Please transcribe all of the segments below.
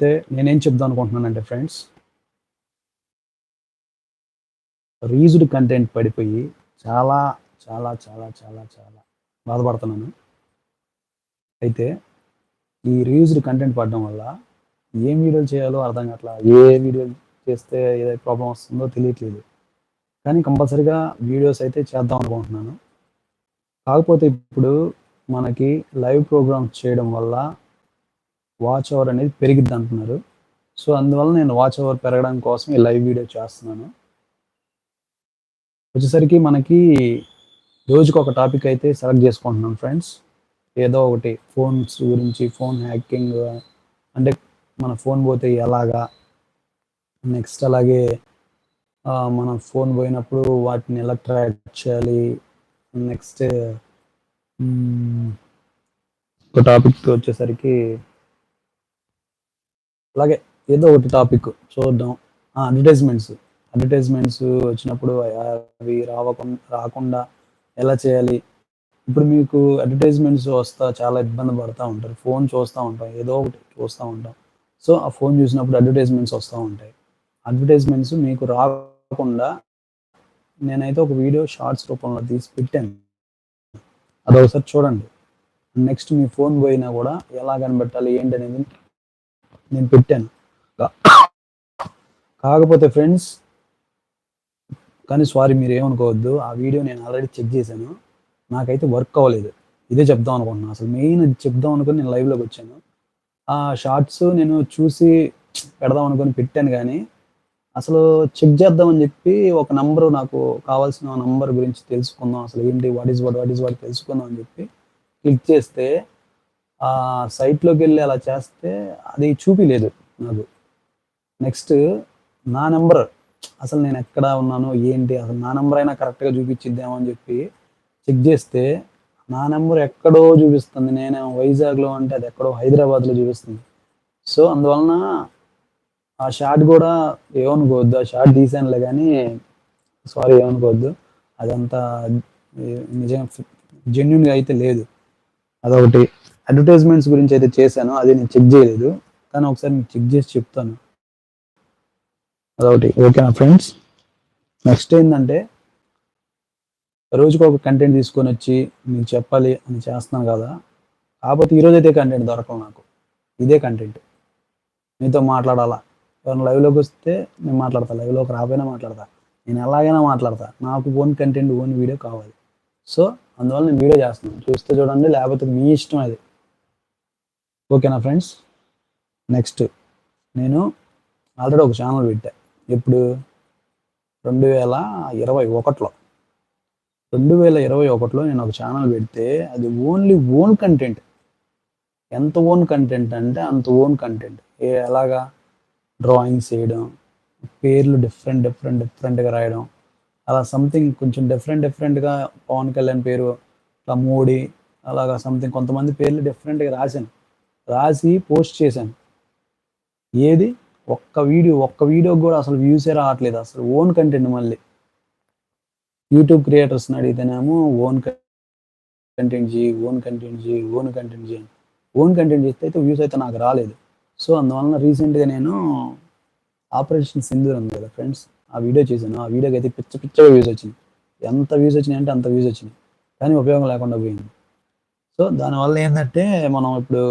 అయితే నేనేం చెప్దాం అనుకుంటున్నానంటే ఫ్రెండ్స్ రీజ్డ్ కంటెంట్ పడిపోయి చాలా చాలా చాలా చాలా చాలా బాధపడుతున్నాను. అయితే ఈ రీయూజ్డ్ కంటెంట్ పడడం వల్ల ఏం వీడియోలు చేయాలో అర్థం కావట్లా ఏ వీడియోలు చేస్తే ఏదైతే ప్రాబ్లం వస్తుందో తెలియట్లేదు. కానీ కంపల్సరీగా వీడియోస్ అయితే చేద్దాం అనుకుంటున్నాను. కాకపోతే ఇప్పుడు మనకి లైవ్ ప్రోగ్రామ్స్ చేయడం వల్ల వాచ్ అవర్ అనేది పెరిగిద్ది అంటున్నారు. సో అందువల్ల నేను వాచ్ అవర్ పెరగడం కోసం ఈ లైవ్ వీడియో చేస్తున్నాను. వచ్చేసరికి మనకి రోజుకి ఒక టాపిక్ అయితే సెలెక్ట్ చేసుకుంటున్నాం ఫ్రెండ్స్. ఏదో ఒకటి ఫోన్స్ గురించి ఫోన్ హ్యాకింగ్ అంటే మన ఫోన్ పోతే ఎలాగా నెక్స్ట్ అలాగే మన ఫోన్ పోయినప్పుడు వాటిని ఎలా ట్రాక్ చేయాలి నెక్స్ట్ ఒక టాపిక్ వచ్చేసరికి అలాగే ఏదో ఒకటి టాపిక్ చూద్దాం. అడ్వర్టైజ్మెంట్స్ అడ్వర్టైజ్మెంట్స్ వచ్చినప్పుడు అవి రావకుండా రాకుండా ఎలా చేయాలి? ఇప్పుడు మీకు అడ్వర్టైజ్మెంట్స్ వస్తా చాలా ఇబ్బంది పడుతూ ఉంటారు. ఫోన్ చూస్తూ ఉంటాం ఏదో ఒకటి చూస్తూ ఉంటాం. సో ఆ ఫోన్ చూసినప్పుడు అడ్వర్టైజ్మెంట్స్ వస్తూ ఉంటాయి. అడ్వర్టైజ్మెంట్స్ మీకు రాకుండా నేనైతే ఒక వీడియో షార్ట్స్ రూపంలో తీసి పెట్టాను. అది ఒకసారి చూడండి. నెక్స్ట్ మీ ఫోన్ పోయినా కూడా ఎలా కనిపెట్టాలి ఏంటి అనేది నేను పెట్టాను. కాకపోతే ఫ్రెండ్స్ కానీ సారీ మీరు ఏమనుకోవద్దు ఆ వీడియో నేను ఆల్రెడీ చెక్ చేశాను. నాకైతే వర్క్ అవ్వలేదు. ఇదే చెప్దాం అనుకుంటున్నాను అసలు మెయిన్ చెప్దాం అనుకుని నేను లైవ్లోకి వచ్చాను. ఆ షార్ట్స్ నేను చూసి పెడదాం అనుకుని పెట్టాను కానీ అసలు చెక్ చేద్దామని చెప్పి ఒక నంబర్ నాకు కావాల్సిన నంబర్ గురించి తెలుసుకుందాం. అసలు ఏంటి? What is what? What is what? తెలుసుకుందాం అని చెప్పి క్లిక్ చేస్తే ఆ సైట్లోకి వెళ్ళి అలా చేస్తే అది చూపిలేదు నాకు. నెక్స్ట్ నా నెంబర్ అసలు నేను ఎక్కడ ఉన్నాను ఏంటి అసలు నా నెంబర్ అయినా కరెక్ట్గా చూపించిద్దామో అని చెప్పి చెక్ చేస్తే నా నెంబర్ ఎక్కడో చూపిస్తుంది. నేను వైజాగ్లో అంటే అది ఎక్కడో హైదరాబాద్లో చూపిస్తుంది. సో అందువలన ఆ షార్ట్ కూడా ఏమనుకోవద్దు ఆ షార్ట్ తీసానులే కానీ సారీ ఏమనుకోవద్దు. అదంతా నిజంగా జెన్యున్గా అయితే లేదు. అదొకటి. అడ్వర్టైజ్మెంట్స్ గురించి అయితే చేశాను అది నేను చెక్ చేయలేదు. కానీ ఒకసారి మీకు చెక్ చేసి చెప్తాను. అదొకటి. ఓకేనా ఫ్రెండ్స్ నెక్స్ట్ ఏంటంటే రోజుకు ఒక కంటెంట్ తీసుకొని వచ్చి మీకు చెప్పాలి అని చేస్తున్నాను కదా. కాకపోతే ఈరోజు అయితే కంటెంట్ దొరకవు నాకు. ఇదే కంటెంట్ మీతో మాట్లాడాలా? ఎవరైనా లైవ్లోకి వస్తే నేను మాట్లాడతా. లైవ్లోకి రాపోయినా మాట్లాడతా. నేను ఎలాగైనా మాట్లాడతా. నాకు ఓన్ కంటెంట్ ఓన్ వీడియో కావాలి. సో అందువల్ల నేను వీడియో చేస్తున్నాను. చూస్తే చూడండి లేకపోతే మీ ఇష్టం అది. ఓకేనా ఫ్రెండ్స్? నెక్స్ట్ నేను ఆల్రెడీ ఒక ఛానల్ పెట్టా. ఎప్పుడు? రెండు వేల ఇరవై ఒకటిలో. రెండు వేల ఇరవై ఒకటిలో నేను ఒక ఛానల్ పెడితే అది ఓన్లీ ఓన్ కంటెంట్. ఎంత ఓన్ కంటెంట్ అంటే అంత ఓన్ కంటెంట్. ఏ ఎలాగా? డ్రాయింగ్స్ వేయడం పేర్లు డిఫరెంట్ డిఫరెంట్ డిఫరెంట్గా రాయడం. అలా సంథింగ్ కొంచెం డిఫరెంట్ డిఫరెంట్గా పవన్ కళ్యాణ్ పేరు ఇట్లా మోడీ అలాగా సంథింగ్ కొంతమంది పేర్లు డిఫరెంట్గా రాశాను. రాసి పోస్ట్ చేశాను. ఏది? ఒక్క వీడియో ఒక్క వీడియో కూడా అసలు వ్యూసే రావట్లేదు. అసలు ఓన్ కంటెంట్ మళ్ళీ. యూట్యూబ్ క్రియేటర్స్ని అడిగితేనేమో ఓన్ కంటెంట్ చేయి ఓన్ కంటెంట్ చేయి ఓన్ కంటెంట్ చేయి ఓన్ కంటెంట్ చేస్తే అయితే వ్యూస్ అయితే నాకు రాలేదు. సో అందువలన రీసెంట్గా నేను ఆపరేషన్ సింధూర్ ఉంది కదా ఫ్రెండ్స్ ఆ వీడియో చేశాను. ఆ వీడియోకి అయితే పిచ్చ పిచ్చగా వ్యూస్ వచ్చింది ఎంత వ్యూస్ వచ్చినాయి అంటే అంత వ్యూస్ వచ్చినాయి. కానీ ఉపయోగం లేకుండా పోయింది. సో దానివల్ల ఏంటంటే మనం ఇప్పుడు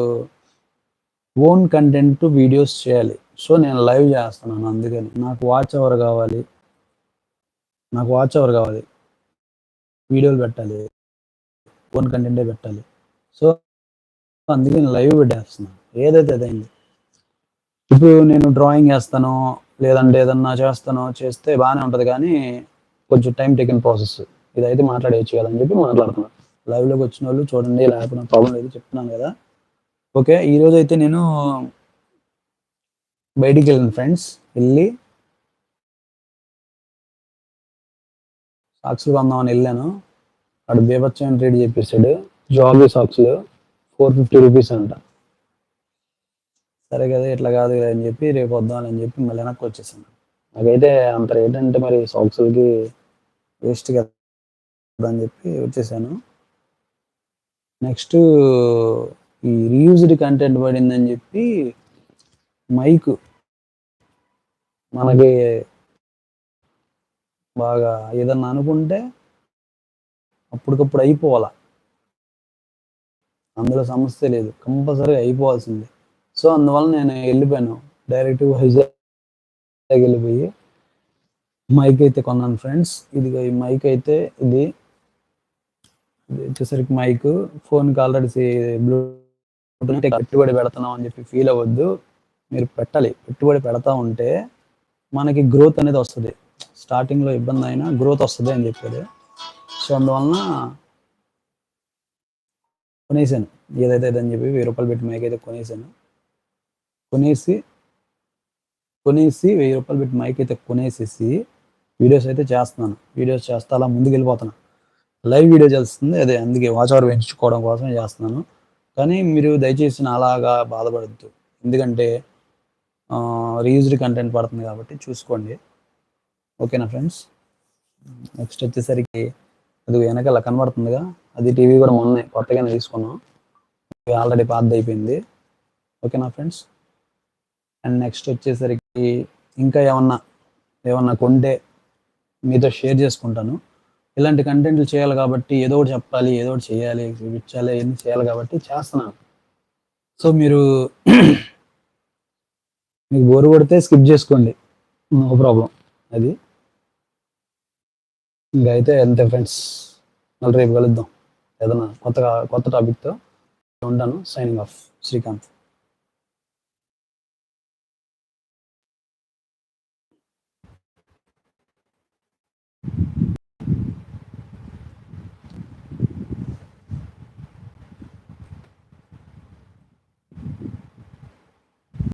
ఓన్ కంటెంట్ వీడియోస్ చేయాలి. సో నేను లైవ్ చేస్తున్నాను అందుకని. నాకు వాచ్ అవర్ కావాలి. నాకు వాచ్ అవర్ కావాలి. వీడియోలు పెట్టాలి. ఓన్ కంటెంటే పెట్టాలి. సో అందుకే నేను లైవ్ పెట్టేస్తున్నాను. ఏదైతే అదైంది ఇప్పుడు నేను డ్రాయింగ్ వేస్తాను లేదంటే ఏదన్నా చేస్తానో చేస్తే బాగానే ఉంటుంది కానీ కొంచెం టైం టేకింగ్ ప్రాసెస్. ఇదైతే మాట్లాడేయచ్చు కదా అని చెప్పి మాట్లాడుతున్నాను లైవ్లోకి వచ్చిన వాళ్ళు చూడండి లేకపోతే ప్రాబ్లం లేదు చెప్తున్నాను కదా. ఓకే ఈరోజు అయితే నేను బయటికి వెళ్ళాను ఫ్రెండ్స్ వెళ్ళి సాక్స్లు కొందామని వెళ్ళాను. అక్కడ బీభత్సం రేట్ చెప్పేశాడు. జాబీ సాక్స్లు ఫోర్ ఫిఫ్టీ రూపీస్ అంట. సరే కదా ఇట్లా కాదు కదా అని చెప్పి రేపు వద్దాం అని చెప్పి మళ్ళీ వెనక్కి వచ్చేసాను. నాకైతే అంత రేట్ అంటే మరి సాక్స్లకి వేస్ట్ కదా అని చెప్పి వచ్చేసాను. నెక్స్ట్ ఈ రీయూజ్డ్ కంటెంట్ పడిందని చెప్పి మైక్ మనకి బాగా ఏదన్నా అనుకుంటే అప్పటికప్పుడు అయిపోవాలా? అందులో సమస్య లేదు. కంపల్సరీ అయిపోవాల్సిందే. సో అందువల్ల నేను వెళ్ళిపోయాను. డైరెక్ట్ వైజాగ్ వెళ్ళిపోయి మైక్ అయితే కొన్నాను ఫ్రెండ్స్. ఇది ఈ మైక్ అయితే ఇది. వచ్చేసరికి మైక్. ఫోన్కి ఆల్రెడీ బ్లూటూత్ పెట్టుబడి పెడుతున్నాం అని చెప్పి ఫీల్ అవ్వద్దు. మీరు పెట్టాలి. పెట్టుబడి పెడతా ఉంటే మనకి గ్రోత్ అనేది వస్తుంది. స్టార్టింగ్లో ఇబ్బంది అయినా గ్రోత్ వస్తుంది అని చెప్పాడు సో అందువలన కొనేసాను. ఏదైతే అని చెప్పి వెయ్యి రూపాయలు పెట్టి మైక్ అయితే కొనేసాను. కొనేసి కొనేసి వెయ్యి రూపాయలు పెట్టి మైక్ అయితే కొనేసేసి వీడియోస్ అయితే చేస్తున్నాను. వీడియోస్ చేస్తా అలా ముందుకు వెళ్ళిపోతాను లైవ్ వీడియో చేస్తుంది. అదే అందుకే వాచ్ అవర్ పెంచుకోవడం కోసం చేస్తున్నాను. కానీ మీరు దయచేసి నా అలాగా బాధపడద్దు. ఎందుకంటే రీయూజ్డ్ కంటెంట్ పడుతుంది కాబట్టి చూసుకోండి. ఓకేనా ఫ్రెండ్స్? నెక్స్ట్ వచ్చేసరికి అది వెనకాల కనబడుతుందిగా. అది టీవీ కూడా మొన్నే కొత్తగానే తీసుకున్నాం. ఆల్రెడీ పాత అయిపోయింది. ఓకేనా ఫ్రెండ్స్? అండ్ నెక్స్ట్ వచ్చేసరికి ఇంకా ఏమన్నా ఏమన్నా కొంటే మీతో షేర్ చేసుకుంటాను. ఇలాంటి కంటెంట్లు చేయాలి కాబట్టి ఏదో ఒకటి చెప్పాలి ఏదో ఒకటి చేయాలి చూపించాలి ఏం చేయాలి కాబట్టి చేస్తున్నాను. సో మీరు మీకు బోరు కొడితే స్కిప్ చేసుకోండి. నో ప్రాబ్లం అది. ఇంకా అయితే అంతే ఫ్రెండ్స్ మళ్ళీ రేపు కలుద్దాం. ఏదైనా కొత్తగా కొత్త టాపిక్తో ఉంటాను. Signing off Srikanth.